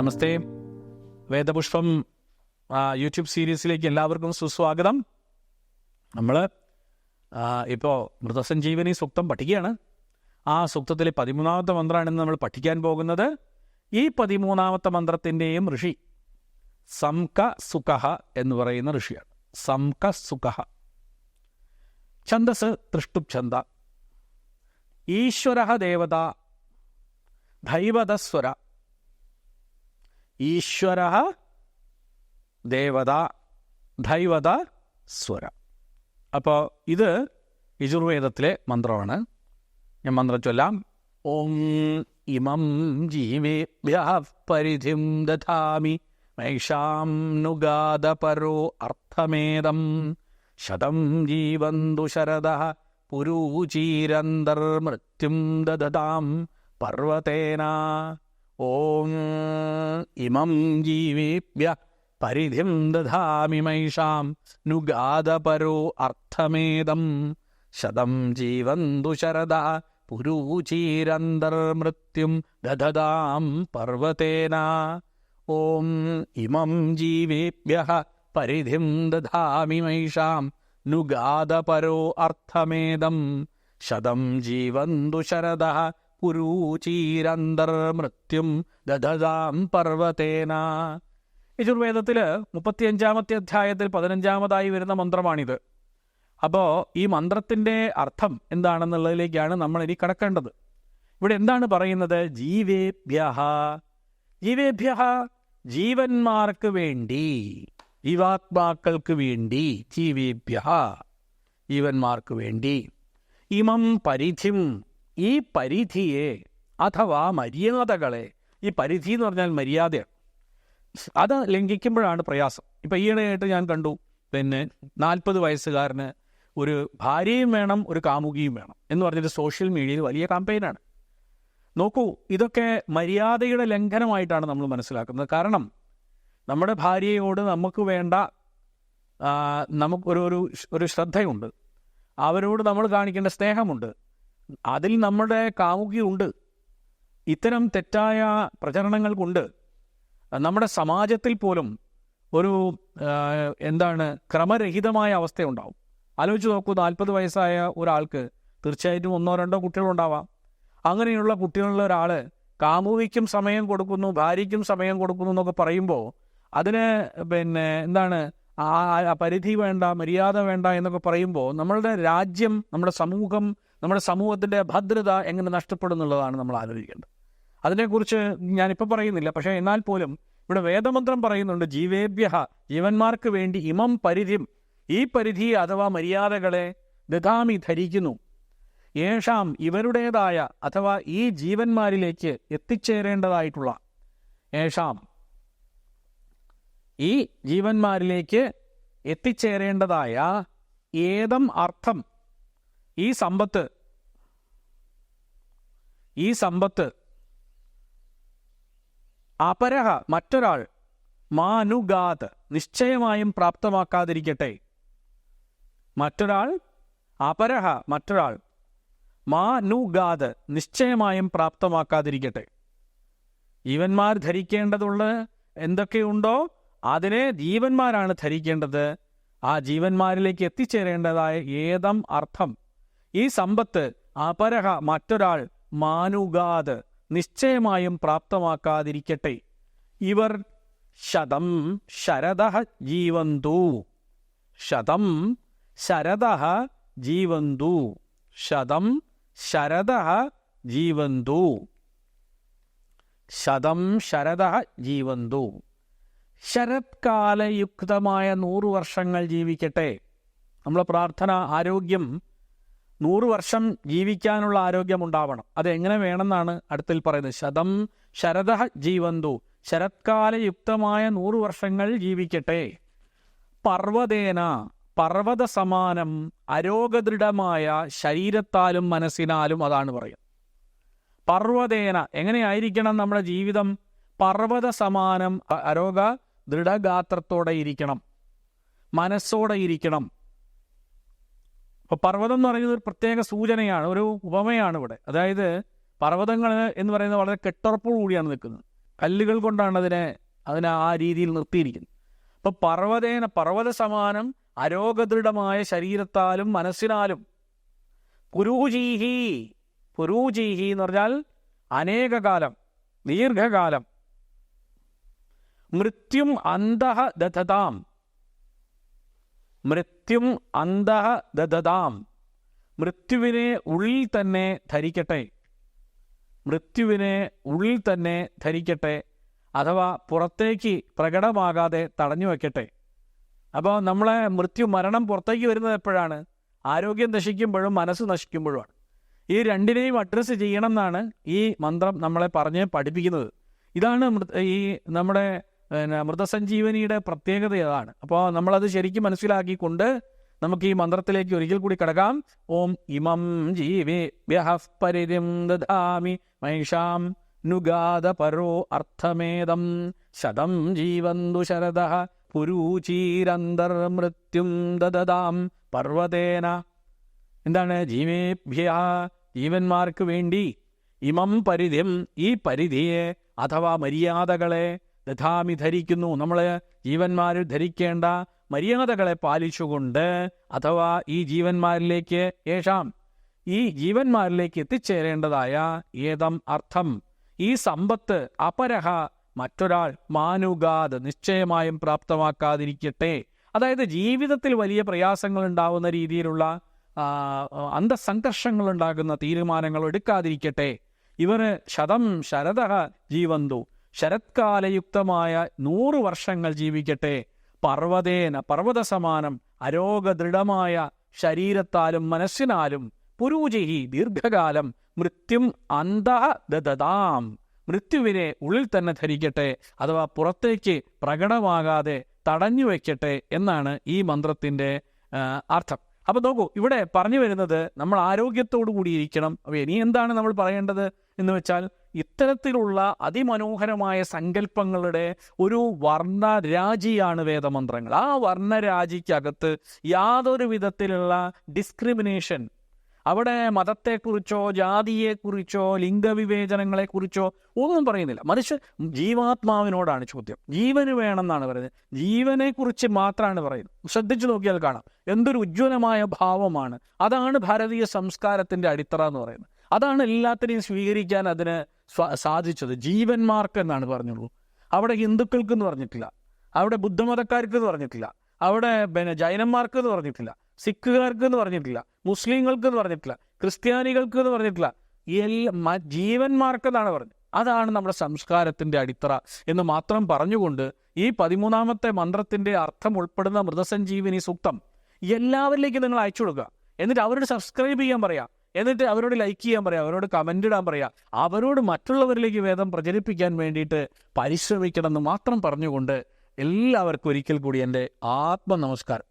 നമസ്തേ. വേദപുഷ്പം YouTube സീരീസിലേക്ക് എല്ലാവർക്കും സുസ്വാഗതം. നമ്മൾ ഇപ്പോൾ മൃതസഞ്ജീവനി സൂക്തം പഠിക്കുകയാണ്. ആ സൂക്തത്തിലെ പതിമൂന്നാമത്തെ മന്ത്രമാണ് ഇന്ന് നമ്മൾ പഠിക്കാൻ പോകുന്നത് ഈ പതിമൂന്നാമത്തെ മന്ത്രത്തിന്റെയും ഋഷി. സംക സുഖ എന്ന് പറയുന്ന ഋഷിയാണ്. സംക സുഖ ഛന്ദസ് തൃഷ്ടുപ് ഛന്ദ. ഈശ്വര ദേവത ധൈവതസ്വര ഈശ്വര ദേവത ദൈവത സ്വര. അപ്പോൾ ഇത് യജുർവേദത്തിലെ മന്ത്രമാണ്. ഞാൻ മന്ത്രം ചൊല്ലാം. ഓം ഇമം ജീവേഭ്യ പരിധിം ദധാമി മൈഷാം നുഗാദ പരോ അർത്ഥമേദം ശതം ജീവന്തു ശരദ പുരൂചീരന്തർമൃത്യും ദദതാം പർവതേന ഓം ഇമം ജീവേഭ്യ പരിധിം ദധാമി മൈഷാം നുഗാദപരോ അർത്ഥമേദം ശതം ജീവന്തു ശരദ പുരൂചീരന്തർമൃത്യും ദദതാം പർവതേന ഓം ഇമം ജീവേഭ്യ പരിധിം ദധാമി മൈഷാം നുഗാദപരോ അർത്ഥമേദം ശതം ജീവന്തു ശരദ പുരൂചീരന്തർമൃത്യും ദദതാം പർവതേന. യജുർവേദത്തിൽ മുപ്പത്തിയഞ്ചാമത്തെ അധ്യായത്തിൽ പതിനഞ്ചാമതായി വരുന്ന മന്ത്രമാണിത്. അപ്പോൾ ഈ മന്ത്രത്തിന്റെ അർത്ഥം എന്താണെന്നുള്ളതിലേക്കാണ് നമ്മൾ ഇനി കടക്കേണ്ടത്. ഇവിടെ എന്താണ് പറയുന്നത്? ജീവേഭ്യ ജീവേഭ്യ ജീവന്മാർക്ക് വേണ്ടി ജീവാത്മാക്കൾക്ക് വേണ്ടി ജീവേഭ്യ ജീവന്മാർക്ക് വേണ്ടി. ഇമം പരിധിം ഈ പരിധിയെ അഥവാ മര്യാദകളെ ഈ പരിധി എന്ന് പറഞ്ഞാൽ മര്യാദയാണ്. അത് ലംഘിക്കുമ്പോഴാണ് പ്രയാസം. ഇപ്പം ഈയിടെയായിട്ട് ഞാൻ കണ്ടു പിന്നെ നാൽപ്പത് വയസ്സുകാരന് ഒരു ഭാര്യയും വേണം ഒരു കാമുകിയും വേണം എന്ന് പറഞ്ഞിട്ട് സോഷ്യൽ മീഡിയയിൽ വലിയ കാമ്പയിനാണ് നോക്കൂ ഇതൊക്കെ മര്യാദയുടെ ലംഘനമായിട്ടാണ് നമ്മൾ മനസ്സിലാക്കുന്നത്. കാരണം നമ്മുടെ ഭാര്യയോട് നമുക്ക് വേണ്ട നമുക്കൊരു ഒരു ഒരു ശ്രദ്ധയുണ്ട്. അവരോട് നമ്മൾ കാണിക്കേണ്ട സ്നേഹമുണ്ട്. അതിൽ നമ്മുടെ കാമുകിയുണ്ട്. ഇത്തരം തെറ്റായ പ്രചരണങ്ങൾ കൊണ്ട് നമ്മുടെ സമാജത്തിൽ പോലും ഒരു എന്താണ് ക്രമരഹിതമായ അവസ്ഥയുണ്ടാവും. ആലോചിച്ച് നോക്കൂ നാൽപ്പത് വയസ്സായ ഒരാൾക്ക് തീർച്ചയായിട്ടും ഒന്നോ രണ്ടോ കുട്ടികളുണ്ടാവാം. അങ്ങനെയുള്ള കുട്ടികളുള്ള ഒരാൾ കാമുകിക്കും സമയം കൊടുക്കുന്നു ഭാര്യയ്ക്കും സമയം കൊടുക്കുന്നു എന്നൊക്കെ പറയുമ്പോൾ അതിന് പിന്നെ എന്താണ് ആ പരിധി വേണ്ട മര്യാദ വേണ്ട എന്നൊക്കെ പറയുമ്പോൾ നമ്മളുടെ രാജ്യം നമ്മുടെ സമൂഹം നമ്മുടെ സമൂഹത്തിന്റെ ഭദ്രത എങ്ങനെ നഷ്ടപ്പെടും എന്നുള്ളതാണ് നമ്മൾ ആലോചിക്കേണ്ടത്. അതിനെക്കുറിച്ച് ഞാനിപ്പോൾ പറയുന്നില്ല. പക്ഷേ എന്നാൽ പോലും ഇവിടെ വേദമന്ത്രം പറയുന്നുണ്ട് ജീവേഭ്യ ജീവന്മാർക്ക് വേണ്ടി ഇമം പരിധിം ഈ പരിധി അഥവാ മര്യാദകളെ ദദാമി ധരിക്കുന്നു. ഏഷാം ഇവരുടേതായ അഥവാ ഈ ജീവന്മാരിലേക്ക് എത്തിച്ചേരേണ്ടതായിട്ടുള്ള യേഷാം ഈ ജീവന്മാരിലേക്ക് എത്തിച്ചേരേണ്ടതായ ഏതം അർത്ഥം? ഈ സമ്പത്ത്. ഈ സമ്പത്ത്. അപരഹ മറ്റൊരാൾ മാനുഗാത് നിശ്ചയമായും പ്രാപ്തമാക്കാതിരിക്കട്ടെ. മറ്റൊരാൾ അപരഹ മറ്റൊരാൾ മാനുഗാത് നിശ്ചയമായും പ്രാപ്തമാക്കാതിരിക്കട്ടെ. ജീവന്മാർ ധരിക്കേണ്ടതുള്ള എന്തൊക്കെയുണ്ടോ? അതിനെ ജീവന്മാരാണ് ധരിക്കേണ്ടത്. ആ ജീവന്മാരിലേക്ക് എത്തിച്ചേരേണ്ടതായ ഏതം അർത്ഥം? ഈ സമ്പത്ത് അപരഹ മറ്റൊരാൾ മാനുകാത് നിശ്ചയമായും പ്രാപ്തമാക്കാതിരിക്കട്ടെ. ഇവർ ശതം ശരദ ജീവന്തു. ശതം ശരദ ജീവന്തു. ശതം ശരദ ജീവന്തു. ശതം ശരദ ജീവന്തു. ശരത്കാലയുക്തമായ നൂറു വർഷങ്ങൾ ജീവിക്കട്ടെ. നമ്മളെ പ്രാർത്ഥന ആരോഗ്യം നൂറ് വർഷം ജീവിക്കാനുള്ള ആരോഗ്യം ഉണ്ടാവണം. അത് എങ്ങനെ വേണമെന്നാണ് അടുത്തിൽ പറയുന്നത്. ശതം ശരദ ജീവന്തു. ശരത്കാലയുക്തമായ നൂറു വർഷങ്ങൾ ജീവിക്കട്ടെ. പർവതേന പർവത സമാനം അരോഗദൃഢമായ ശരീരത്താലും മനസ്സിനാലും അതാണ് പറയുന്നത്. പർവതേന എങ്ങനെയായിരിക്കണം നമ്മുടെ ജീവിതം? പർവത സമാനം അരോഗ ദൃഢഗാത്രത്തോടെ ഇരിക്കണം. മനസ്സോടെ ഇരിക്കണം. അപ്പൊ പർവതം എന്ന് പറയുന്നത് ഒരു പ്രത്യേക സൂചനയാണ് ഒരു ഉപമയാണ് ഇവിടെ. അതായത് പർവതങ്ങൾ എന്ന് പറയുന്നത് വളരെ കെട്ടുറപ്പോടു കൂടിയാണ് നിൽക്കുന്നത്. കല്ലുകൾ കൊണ്ടാണ് അതിനെ അതിനെ ആ രീതിയിൽ നിർത്തിയിരിക്കുന്നത്. അപ്പൊ പർവതേന പർവത സമാനം അരോഗദൃഢമായ ശരീരത്താലും മനസ്സിനാലും. പുരൂജീഹി പുരൂജീഹി എന്ന് പറഞ്ഞാൽ അനേകകാലം ദീർഘകാലം. മൃത്യും അന്തഃ ദധതാം മൃത്യും അന്തഃ ദധതാം മൃത്യുവിനെ ഉള്ളിൽ തന്നെ ധരിക്കട്ടെ. മൃത്യുവിനെ ഉള്ളിൽ തന്നെ ധരിക്കട്ടെ. അഥവാ പുറത്തേക്ക് പ്രകടമാകാതെ തടഞ്ഞു വയ്ക്കട്ടെ. അപ്പോൾ നമ്മളെ മൃത്യു മരണം പുറത്തേക്ക് വരുന്നത് എപ്പോഴാണ്? ആരോഗ്യം നശിക്കുമ്പോഴും മനസ്സ് നശിക്കുമ്പോഴുമാണ്. ഈ രണ്ടിനെയും അഡ്രസ്സ് ചെയ്യണം എന്നാണ് ഈ മന്ത്രം നമ്മളെ പറഞ്ഞ് പഠിപ്പിക്കുന്നത്. ഇതാണ് ഈ നമ്മുടെ പിന്നെ മൃതസഞ്ജീവനിയുടെ പ്രത്യേകത അതാണ്. അപ്പോൾ നമ്മളത് ശരിക്കും മനസ്സിലാക്കിക്കൊണ്ട് നമുക്ക് ഈ മന്ത്രത്തിലേക്ക് ഒരിക്കൽ കൂടി കിടക്കാം. ഓം ഇമം ജീവേ മൈഷാം നുഗാദ പരോ അർത്ഥമേദം ശതം ജീവന്തു ശരദ പുരൂചീരന്തർമൃത്യും ദദദാം പർവതേന എന്താണ്? ജീവേഭ്യ ജീവന്മാർക്ക് വേണ്ടി ഇമം പരിധിം ഈ പരിധിയെ അഥവാ മര്യാദകളെ ദധാമി ധരിക്കുന്നു. നമ്മൾ ജീവന്മാരിൽ ധരിക്കേണ്ട മര്യാദകളെ പാലിച്ചുകൊണ്ട് അഥവാ ഈ ജീവന്മാരിലേക്ക് ഏഷാം ഈ ജീവന്മാരിലേക്ക് എത്തിച്ചേരേണ്ടതായ ഏതം അർത്ഥം? ഈ സമ്പത്ത് അപരഹ മറ്റൊരാൾ മാനുഗാത് നിശ്ചയമായും പ്രാപ്തമാക്കാതിരിക്കട്ടെ. അതായത് ജീവിതത്തിൽ വലിയ പ്രയാസങ്ങൾ ഉണ്ടാവുന്ന രീതിയിലുള്ള അന്തസംഘർഷങ്ങൾ ഉണ്ടാകുന്ന തീരുമാനങ്ങൾ എടുക്കാതിരിക്കട്ടെ. ഇവർ ശതം ശരദ ജീവന്തു. ശരത്കാലയുക്തമായ നൂറ് വർഷങ്ങൾ ജീവിക്കട്ടെ. പർവതേന പർവത സമാനം അരോഗദൃഢമായ ശരീരത്താലും മനസ്സിനാലും പുരൂജഹി ദീർഘകാലം മൃത്യും അന്ത ദദതാം. മൃത്യുവിനെ ഉള്ളിൽ തന്നെ ധരിക്കട്ടെ അഥവാ പുറത്തേക്ക് പ്രകടമാകാതെ തടഞ്ഞു വയ്ക്കട്ടെ എന്നാണ് ഈ മന്ത്രത്തിന്റെ അർത്ഥം. അപ്പൊ നോക്കൂ ഇവിടെ പറഞ്ഞു വരുന്നത് നമ്മൾ ആരോഗ്യത്തോടു കൂടി ഇരിക്കണം അപ്പൊ ഇനി എന്താണ് നമ്മൾ പറയേണ്ടത് എന്ന് വെച്ചാൽ ഇത്തരത്തിലുള്ള അതിമനോഹരമായ സങ്കല്പങ്ങളുടെ ഒരു വർണരാജിയാണ് വേദമന്ത്രങ്ങൾ. ആ വർണരാജിക്കകത്ത് യാതൊരു വിധത്തിലുള്ള ഡിസ്ക്രിമിനേഷൻ അവിടെ മതത്തെക്കുറിച്ചോ ജാതിയെക്കുറിച്ചോ ലിംഗവിവേചനങ്ങളെക്കുറിച്ചോ ഒന്നും പറയുന്നില്ല. മനുഷ്യ ജീവാത്മാവിനോടാണ് ചോദ്യം. ജീവന് വേണമെന്നാണ് പറയുന്നത്. ജീവനെക്കുറിച്ച് മാത്രമാണ് പറയുന്നത്. ശ്രദ്ധിച്ചു നോക്കിയാൽ കാണാം. എന്തൊരു ഉജ്ജ്വലമായ ഭാവമാണ്. അതാണ് ഭാരതീയ സംസ്കാരത്തിന്റെ അടിത്തറ എന്ന് പറയുന്നത്. അതാണ് എല്ലാത്തിനെയും സ്വീകരിക്കാൻ അതിന് സാധിച്ചത്. ജീവന്മാർക്ക് എന്നാണ് പറഞ്ഞുള്ളൂ. അവിടെ ഹിന്ദുക്കൾക്ക് എന്ന് പറഞ്ഞിട്ടില്ല. അവിടെ ബുദ്ധമതക്കാർക്ക് എന്ന് പറഞ്ഞിട്ടില്ല. അവിടെ പിന്നെ ജൈനന്മാർക്ക് എന്ന് പറഞ്ഞിട്ടില്ല. സിഖുകാർക്ക് എന്ന് പറഞ്ഞിട്ടില്ല. മുസ്ലിങ്ങൾക്ക് എന്ന് പറഞ്ഞിട്ടില്ല. ക്രിസ്ത്യാനികൾക്ക് എന്ന് പറഞ്ഞിട്ടില്ല. എല്ലാ ജീവന്മാർക്ക് എന്നാണ് പറഞ്ഞത്. അതാണ് നമ്മുടെ സംസ്കാരത്തിന്റെ അടിത്തറ എന്ന് മാത്രം പറഞ്ഞുകൊണ്ട് ഈ പതിമൂന്നാമത്തെ മന്ത്രത്തിന്റെ അർത്ഥം ഉൾപ്പെടുന്ന മൃതസഞ്ജീവിനി സൂക്തം എല്ലാവരിലേക്കും നിങ്ങൾ അയച്ചു കൊടുക്കുക. എന്നിട്ട് അവരോട് സബ്സ്ക്രൈബ് ചെയ്യാൻ പറയാം. എന്നിട്ട് അവരോട് ലൈക്ക് ചെയ്യാൻ പറയാം അവരോട് കമന്റ് ഇടാൻ പറയാം. അവരോട് മറ്റുള്ളവരിലേക്ക് വേദം പ്രചരിപ്പിക്കാൻ വേണ്ടിയിട്ട് പരിശ്രമിക്കണമെന്ന് മാത്രം പറഞ്ഞുകൊണ്ട് എല്ലാവർക്കും ഒരിക്കൽ കൂടി എന്റെ ആത്മ നമസ്കാരം